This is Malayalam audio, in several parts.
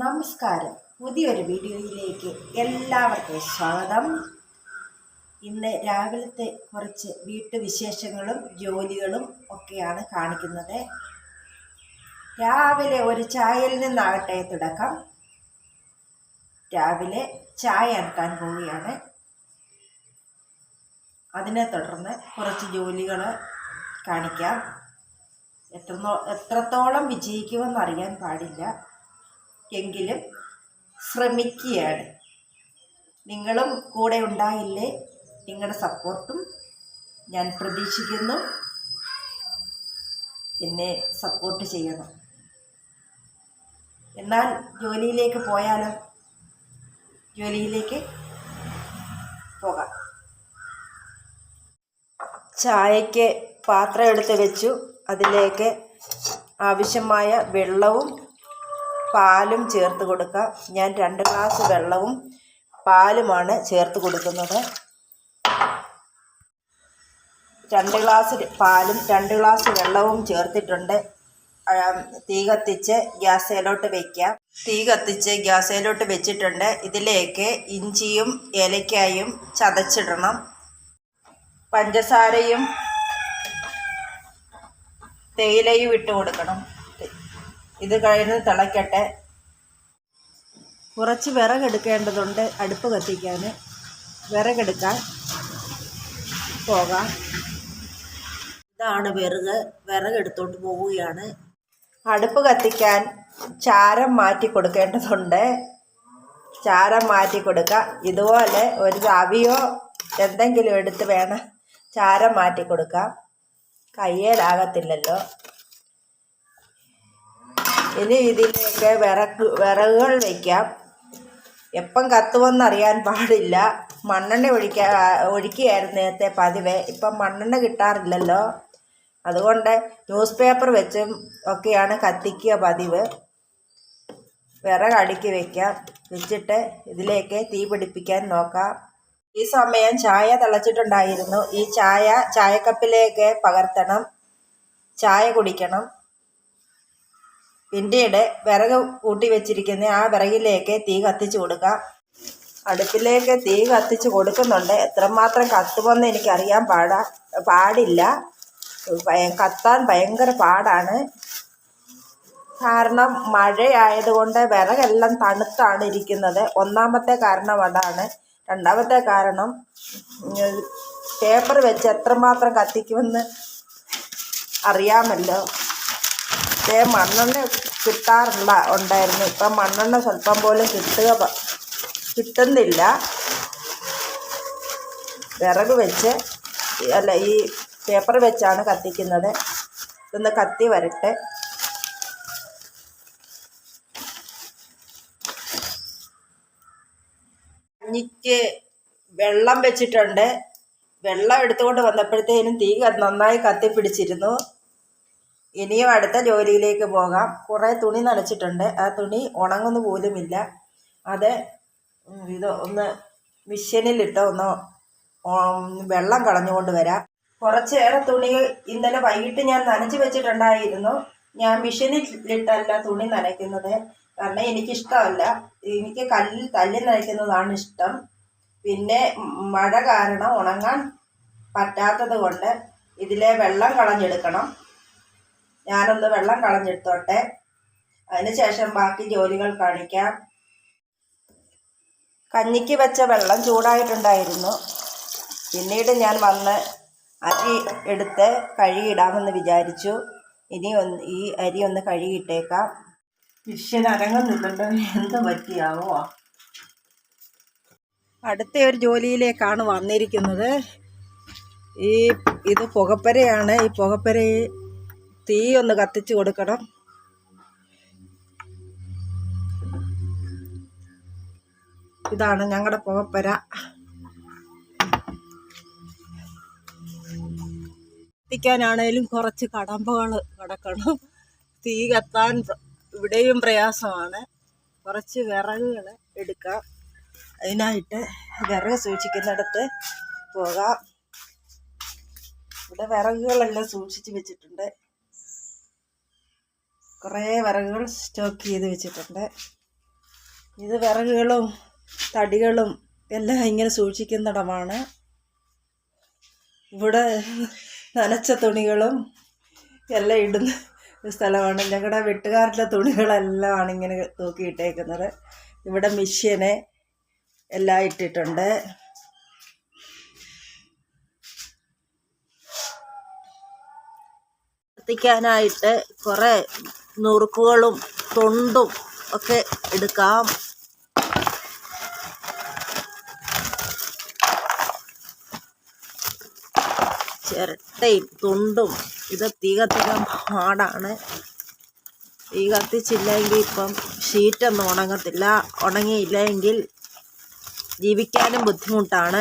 നമസ്കാരം. പുതിയൊരു വീഡിയോയിലേക്ക് എല്ലാവർക്കും സ്വാഗതം. ഇന്ന് രാവിലത്തെ കുറച്ച് വീട്ടുവിശേഷങ്ങളും ജോലികളും ഒക്കെയാണ് കാണിക്കുന്നത്. രാവിലെ ഒരു ചായയിൽ നിന്നാകട്ടെ തുടക്കം. രാവിലെ ചായ അനക്കാൻ പോവുകയാണ്. അതിനെ തുടർന്ന് കുറച്ച് ജോലികൾ കാണിക്കാം. എത്രത്തോളം വിജയിക്കുമെന്ന് അറിയാൻ പാടില്ല. എങ്കിലും ശ്രമിക്കുകയാണ്. നിങ്ങളും കൂടെ ഉണ്ടായില്ലേ? നിങ്ങളുടെ സപ്പോർട്ടും ഞാൻ പ്രതീക്ഷിക്കുന്നു. എന്നെ സപ്പോർട്ട് ചെയ്യണം. എന്നാൽ ജോലിയിലേക്ക് പോയാലോ? ജോലിയിലേക്ക് പോകാം. ചായയ്ക്ക് പാത്രം എടുത്ത് വെച്ചു. അതിലേക്ക് ആവശ്യമായ വെള്ളവും പാലും ചേർത്ത് കൊടുക്കാം ഞാൻ രണ്ട് ഗ്ലാസ് വെള്ളവും പാലുമാണ് ചേർത്ത് കൊടുക്കുന്നത്. രണ്ട് ഗ്ലാസ് പാലും രണ്ട് ഗ്ലാസ് വെള്ളവും ചേർത്തിട്ടുണ്ട്. തീ കത്തിച്ച് ഗ്യാസേലോട്ട് വയ്ക്കാം തീ കത്തിച്ച് ഗ്യാസേലോട്ട് വെച്ചിട്ടുണ്ട്. ഇതിലേക്ക് ഇഞ്ചിയും ഏലക്കായും ചതച്ചിടണം. പഞ്ചസാരയും തേയിലയും ഇട്ട് കൊടുക്കണം. ഇത് കഴിഞ്ഞ് തിളയ്ക്കട്ടെ കുറച്ച് വിറകെടുക്കേണ്ടതുണ്ട് അടുപ്പ് കത്തിക്കാൻ. വിറകെടുക്കാൻ പോകാം. ഇതാണ് വിറക്. വിറകെടുത്തോണ്ട് പോവുകയാണ്. അടുപ്പ് കത്തിക്കാൻ ചാരം മാറ്റി കൊടുക്കേണ്ടതുണ്ട്. ചാരം മാറ്റി കൊടുക്കുക ഇതുപോലെ ഒരു തവിയോ എന്തെങ്കിലും എടുത്ത് വേണം ചാരം മാറ്റി കൊടുക്കാം. കയ്യേലാകത്തില്ലല്ലോ. ഇനി ഇതിലേക്ക് വിറക് വിറകുകൾ വയ്ക്കാം എപ്പം കത്തുമെന്ന് അറിയാൻ പാടില്ല. മണ്ണെണ്ണ ഒഴിക്കാ ഒഴിക്കുകയായിരുന്നു നേരത്തെ പതിവ്. ഇപ്പം മണ്ണെണ്ണ കിട്ടാറില്ലല്ലോ. അതുകൊണ്ട് ന്യൂസ് പേപ്പർ വെച്ചും ഒക്കെയാണ് കത്തിക്കുക പതിവ്. വിറകടുക്കി വയ്ക്കാം വെച്ചിട്ട് ഇതിലേക്ക് തീ പിടിപ്പിക്കാൻ നോക്കാം. ഈ സമയം ചായ തിളച്ചിട്ടുണ്ടായിരുന്നു. ഈ ചായ ചായക്കപ്പിലേക്ക് പകർത്തണം. ചായ കുടിക്കണം. പിന്നീട് വിറക് കൂട്ടി വെച്ചിരിക്കുന്ന ആ വിറകിലേക്ക് തീ കത്തിച്ചു കൊടുക്കുക അടുപ്പിലേക്ക് തീ കത്തിച്ച് കൊടുക്കുന്നുണ്ട്. എത്രമാത്രം കത്തുമെന്ന് എനിക്കറിയാൻ പാടാ പാടില്ല. കത്താൻ ഭയങ്കര പാടാണ്. കാരണം മഴയായതുകൊണ്ട് വിറകെല്ലാം തണുത്താണ് ഇരിക്കുന്നത്. ഒന്നാമത്തെ കാരണം അതാണ്. രണ്ടാമത്തെ കാരണം പേപ്പർ വെച്ച് എത്രമാത്രം കത്തിക്കുമെന്ന് അറിയാമല്ലോ. പക്ഷേ മണ്ണെണ്ണ കിട്ടാറില്ല ഉണ്ടായിരുന്നു. ഇപ്പം മണ്ണെണ്ണ സ്വല്പം പോലും കിട്ടുക കിട്ടുന്നില്ല. വിറക് വെച്ച് അല്ല ഈ പേപ്പർ വെച്ചാണ് കത്തിക്കുന്നത്. ഇതൊന്ന് കത്തി വരട്ടെ. കഞ്ഞിക്ക് വെള്ളം വെച്ചിട്ടുണ്ട്. വെള്ളം എടുത്തുകൊണ്ട് വന്നപ്പോഴത്തേനും തീ നന്നായി കത്തിപ്പിടിച്ചിരുന്നു. ഇനിയും അടുത്ത ജോലിയിലേക്ക് പോകാം. കുറേ തുണി നനച്ചിട്ടുണ്ട്. ആ തുണി ഉണങ്ങുന്നു പോലുമില്ല. അത് ഇത് ഒന്ന് മിഷ്യനിലിട്ട് ഒന്ന് വെള്ളം കളഞ്ഞുകൊണ്ട് വരാം. കുറച്ചേറെ തുണി ഇന്നലെ വൈകിട്ട് ഞാൻ നനച്ച് വെച്ചിട്ടുണ്ടായിരുന്നു. ഞാൻ മിഷ്യനിലിട്ടല്ല തുണി നനയ്ക്കുന്നത്. കാരണം എനിക്കിഷ്ടമല്ല. എനിക്ക് കല്ലിൽ തല്ലി നനയ്ക്കുന്നതാണ് ഇഷ്ടം. പിന്നെ മഴ കാരണം ഉണങ്ങാൻ പറ്റാത്തത് കൊണ്ട് ഇതിലെ വെള്ളം കളഞ്ഞെടുക്കണം. ഞാനൊന്ന് വെള്ളം കളഞ്ഞെടുത്തോട്ടെ. അതിനുശേഷം ബാക്കി ജോലികൾ കാണിക്കാം. കഞ്ഞിക്ക് വെച്ച വെള്ളം ചൂടായിട്ടുണ്ടായിരുന്നു. പിന്നീട് ഞാൻ വന്ന് അരി എടുത്ത് കഴുകിയിടാമെന്ന് വിചാരിച്ചു. ഇനി ഒന്ന് ഈ അരി ഒന്ന് കഴുകിയിട്ടേക്കാം. അരങ്ങുന്നില്ലല്ലോ എന്ത് പറ്റിയാവോ? അടുത്ത ഒരു ജോലിയിലേക്കാണ് വന്നിരിക്കുന്നത്. ഈ ഇത് പുകപ്പരയാണ്. ഈ പുകപ്പര തീ ഒന്ന് കത്തിച്ച് കൊടുക്കണം. ഇതാണ് ഞങ്ങളുടെ പുകപ്പര. കത്തിക്കാനാണേലും കുറച്ച് കടമ്പകൾ കിടക്കണം തീ കത്താൻ ഇവിടെയും പ്രയാസമാണ്. കുറച്ച് വിറകുകൾ എടുക്കാം. അതിനായിട്ട് വിറക് സൂക്ഷിക്കുന്നിടത്ത് പോകാം. ഇവിടെ വിറകുകളെല്ലാം സൂക്ഷിച്ച് വെച്ചിട്ടുണ്ട്. കുറേ വിറകുകൾ സ്റ്റോക്ക് ചെയ്ത് വെച്ചിട്ടുണ്ട്. ഇത് വിറകുകളും തടികളും എല്ലാം ഇങ്ങനെ സൂക്ഷിക്കുന്നിടമാണ്. ഇവിടെ നനച്ച തുണികളും എല്ലാം ഇടുന്ന സ്ഥലമാണ്. ഞങ്ങളുടെ വെട്ടുകാരുടെ തുണികളെല്ലാം ആണ് ഇങ്ങനെ തൂക്കിയിട്ടേക്കുന്നത് ഇവിടെ മിഷ്യനെ എല്ലാം ഇട്ടിട്ടുണ്ട്. കത്തിക്കാനായിട്ട് കുറേ നുറുക്കുകളും തൊണ്ടും ഒക്കെ എടുക്കാം. ചിരട്ടയും തുണ്ടും ഇത് തീ കത്തിക്കാൻ പാടാണ്. തീ കത്തിച്ചില്ലെങ്കിൽ ഇപ്പം ഷീറ്റൊന്നും ഉണങ്ങത്തില്ല. ഉണങ്ങിയില്ലെങ്കിൽ ജീവിക്കാനും ബുദ്ധിമുട്ടാണ്.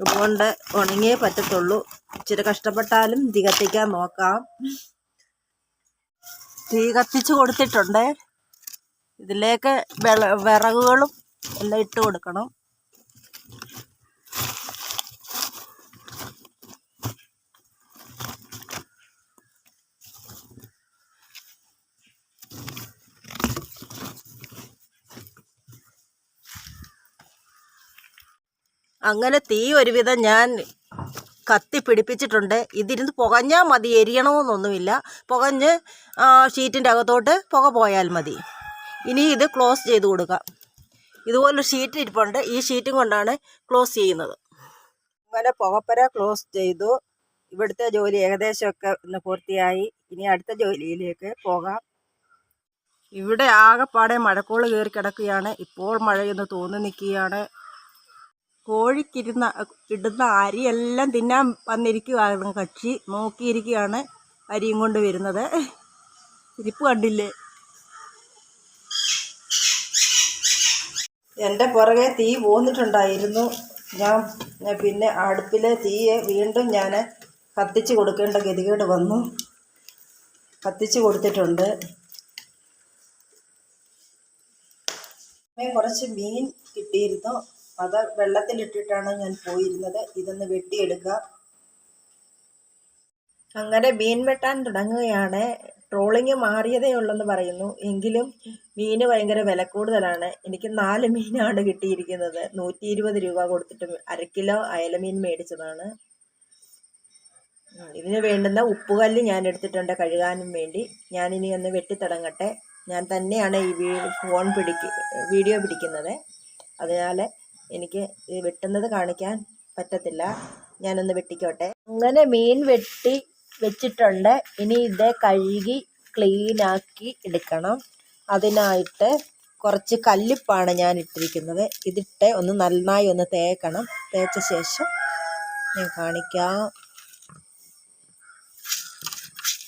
അതുകൊണ്ട് ഉണങ്ങിയേ പറ്റത്തുള്ളൂ. ഇച്ചിരി കഷ്ടപ്പെട്ടാലും തീ കത്തിക്കാൻ നോക്കാം. തീ കത്തിച്ച് കൊടുത്തിട്ടുണ്ട്. ഇതിലേക്ക് വിറകുകളും എല്ലാം ഇട്ട് കൊടുക്കണം. അങ്ങനെ തീ ഒരുവിധം ഞാൻ കത്തി പിടിപ്പിച്ചിട്ടുണ്ട്. ഇതിരുന്ന് പുകഞ്ഞാൽ മതി എരിയണമെന്നൊന്നുമില്ല പുകഞ്ഞ് ഷീറ്റിന്റെ അകത്തോട്ട് പുക പോയാൽ മതി. ഇനി ഇത് ക്ലോസ് ചെയ്ത് കൊടുക്കാം. ഇതുപോലൊരു ഷീറ്റ് ഇരിപ്പുണ്ട്. ഈ ഷീറ്റും കൊണ്ടാണ് ക്ലോസ് ചെയ്യുന്നത്. അങ്ങനെ പുകപ്പര ക്ലോസ് ചെയ്തു. ഇവിടുത്തെ ജോലി ഏകദേശമൊക്കെ ഒന്ന് പൂർത്തിയായി. ഇനി അടുത്ത ജോലിയിലേക്ക് പോകാം. ഇവിടെ ആകെപ്പാടെ മഴക്കോൾ കയറി കിടക്കുകയാണ്. ഇപ്പോൾ മഴയൊന്ന് തോന്നി നിൽക്കുകയാണ്. കോഴിക്കിരുന്ന ഇടുന്ന അരിയെല്ലാം തിന്നാൻ വന്നിരിക്കുകയാണ് കക്ഷി. നോക്കിയിരിക്കുകയാണ് അരിയും കൊണ്ട് വരുന്നത്. ഇരിപ്പ് കണ്ടില്ലേ? എന്റെ പുറകെ തീ പോന്നിട്ടുണ്ടായിരുന്നു ഞാൻ പിന്നെ അടുപ്പിലെ തീയെ വീണ്ടും ഞാൻ കത്തിച്ച് കൊടുക്കേണ്ട ഗതികേട് വന്നു. കത്തിച്ച് കൊടുത്തിട്ടുണ്ട്. കുറച്ച് മീൻ കിട്ടിയിരുന്നു. അത് വെള്ളത്തിലിട്ടിട്ടാണ് ഞാൻ പോയിരുന്നത്. ഇതൊന്ന് വെട്ടിയെടുക്കാം അങ്ങനെ മീൻ വെട്ടാൻ തുടങ്ങുകയാണ്. ട്രോളിങ് മാറിയതേ ഉള്ളെന്ന് പറയുന്നു. എങ്കിലും മീന് ഭയങ്കര വില കൂടുതലാണ്. എനിക്ക് നാല് മീനാണ് കിട്ടിയിരിക്കുന്നത്. നൂറ്റി ഇരുപത് രൂപ കൊടുത്തിട്ട് അര കിലോ അയലമീൻ മേടിച്ചതാണ്. ഇതിന് വേണ്ടുന്ന ഉപ്പുകല്ല് ഞാൻ എടുത്തിട്ടുണ്ട് കഴുകാനും വേണ്ടി. ഞാൻ ഞാനിനി ഒന്ന് വെട്ടിത്തുടങ്ങട്ടെ. ഞാൻ തന്നെയാണ് ഈ ഫോൺ പിടിക്ക് വീഡിയോ പിടിക്കുന്നത്. അതിനാൽ എനിക്ക് വെട്ടുന്നത് കാണിക്കാൻ പറ്റത്തില്ല. ഞാനൊന്ന് വെട്ടിക്കോട്ടെ. അങ്ങനെ മീൻ വെട്ടി വെച്ചിട്ടുണ്ട്. ഇനി ഇത് കഴുകി ക്ലീനാക്കി എടുക്കണം. അതിനായിട്ട് കുറച്ച് കല്ലിപ്പാണ് ഞാൻ ഇട്ടിരിക്കുന്നത്. ഇതിട്ട് ഒന്ന് നന്നായി ഒന്ന് തേക്കണം. തേച്ച ശേഷം ഞാൻ കാണിക്കാം.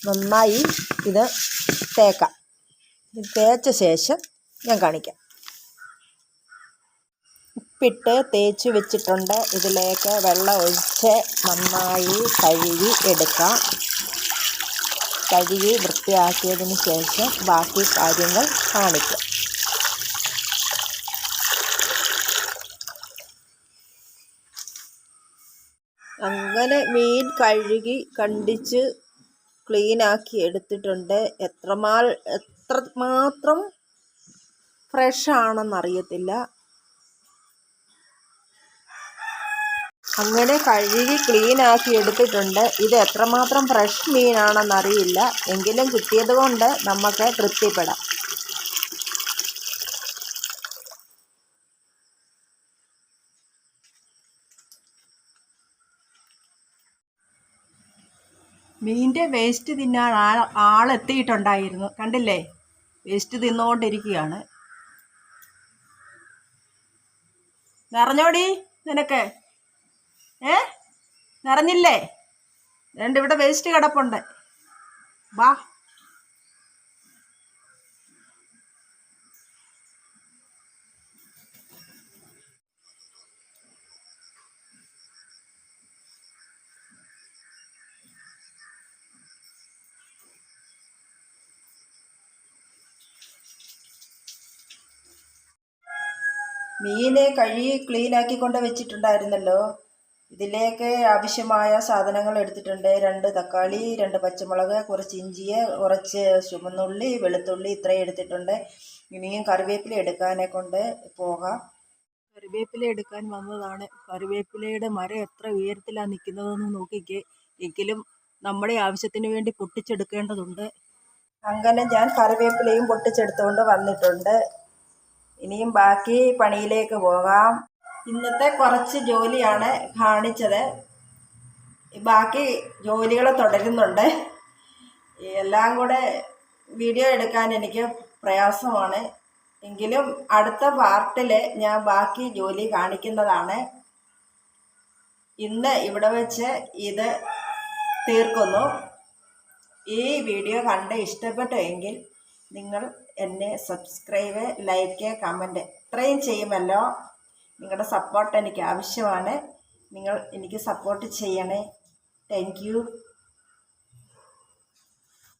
നന്നായി ഇത് തേക്കാം. തേച്ച ശേഷം ഞാൻ കാണിക്കാം. ഉപ്പിട്ട് തേച്ച് വെച്ചിട്ടുണ്ട്. ഇതിലേക്ക് വെള്ളം ഒഴിച്ച് നന്നായി കഴുകി എടുക്കാം. കഴുകി വൃത്തിയാക്കിയതിന് ശേഷം ബാക്കി കാര്യങ്ങൾ കാണിക്കാം. അങ്ങനെ മീൻ കഴുകി കണ്ടിച്ച് ക്ലീനാക്കി എടുത്തിട്ടുണ്ട്. എത്രമാൽ എത്രമാത്രം ഫ്രഷ് ആണെന്നറിയത്തില്ല അങ്ങനെ കഴുകി ക്ലീൻ ആക്കി എടുത്തിട്ടുണ്ട്. ഇത് എത്രമാത്രം ഫ്രഷ് മീനാണെന്നറിയില്ല എങ്കിലും കിട്ടിയത് കൊണ്ട് നമുക്ക് തൃപ്തിപ്പെടാം. മീന്റെ വേസ്റ്റ് തിന്നാൻ ആൾ ആളെത്തിയിട്ടുണ്ടായിരുന്നു. കണ്ടില്ലേ? വേസ്റ്റ് തിന്നുകൊണ്ടിരിക്കുകയാണ്. നിറഞ്ഞോടി നിനക്ക്. ഏ? നിറഞ്ഞില്ലേ? രണ്ട് ഇവിടെ വേസ്റ്റ് കിടപ്പുണ്ട്. വാ. മീനെ കഴുകി ക്ലീനാക്കി കൊണ്ട് വെച്ചിട്ടുണ്ടായിരുന്നല്ലോ. ഇതിലേക്ക് ആവശ്യമായ സാധനങ്ങൾ എടുത്തിട്ടുണ്ട്. രണ്ട് തക്കാളി രണ്ട് പച്ചമുളക് കുറച്ച് ഇഞ്ചിയെ കുറച്ച് ചുമന്നുള്ളി വെളുത്തുള്ളി ഇത്രയും എടുത്തിട്ടുണ്ട്. ഇനിയും കറിവേപ്പില എടുക്കാനെ കൊണ്ട് പോകാം. കറിവേപ്പില എടുക്കാൻ വന്നതാണ്. കറിവേപ്പിലയുടെ മരം എത്ര ഉയരത്തിലാണ് നിൽക്കുന്നതെന്ന് നോക്കിക്കേ. എങ്കിലും നമ്മുടെ ആവശ്യത്തിന് വേണ്ടി പൊട്ടിച്ചെടുക്കേണ്ടതുണ്ട്. അങ്ങനെ ഞാൻ കറിവേപ്പിലയും പൊട്ടിച്ചെടുത്തുകൊണ്ട് വന്നിട്ടുണ്ട്. ഇനിയും ബാക്കി പണിയിലേക്ക് പോകാം. ഇന്നത്തെ കുറച്ച് ജോലിയാണ് കാണിച്ചത്. ബാക്കി ജോലികൾ തുടരുന്നുണ്ട്. എല്ലാം കൂടെ വീഡിയോ എടുക്കാൻ എനിക്ക് പ്രയാസമാണ്. എങ്കിലും അടുത്ത പാർട്ടിൽ ഞാൻ ബാക്കി ജോലി കാണിക്കുന്നതാണ്. ഇന്ന് ഇവിടെ വെച്ച് ഇത് തീർക്കുന്നു. ഈ വീഡിയോ കണ്ട് ഇഷ്ടപ്പെട്ടു എങ്കിൽ നിങ്ങൾ എന്നെ സബ്സ്ക്രൈബ് ലൈക്ക് കമന്റ് ഇത്രയും ചെയ്യുമല്ലോ. നിങ്ങളുടെ സപ്പോർട്ട് എനിക്ക് ആവശ്യമാണ്. നിങ്ങൾ എനിക്ക് സപ്പോർട്ട് ചെയ്യണേ. താങ്ക്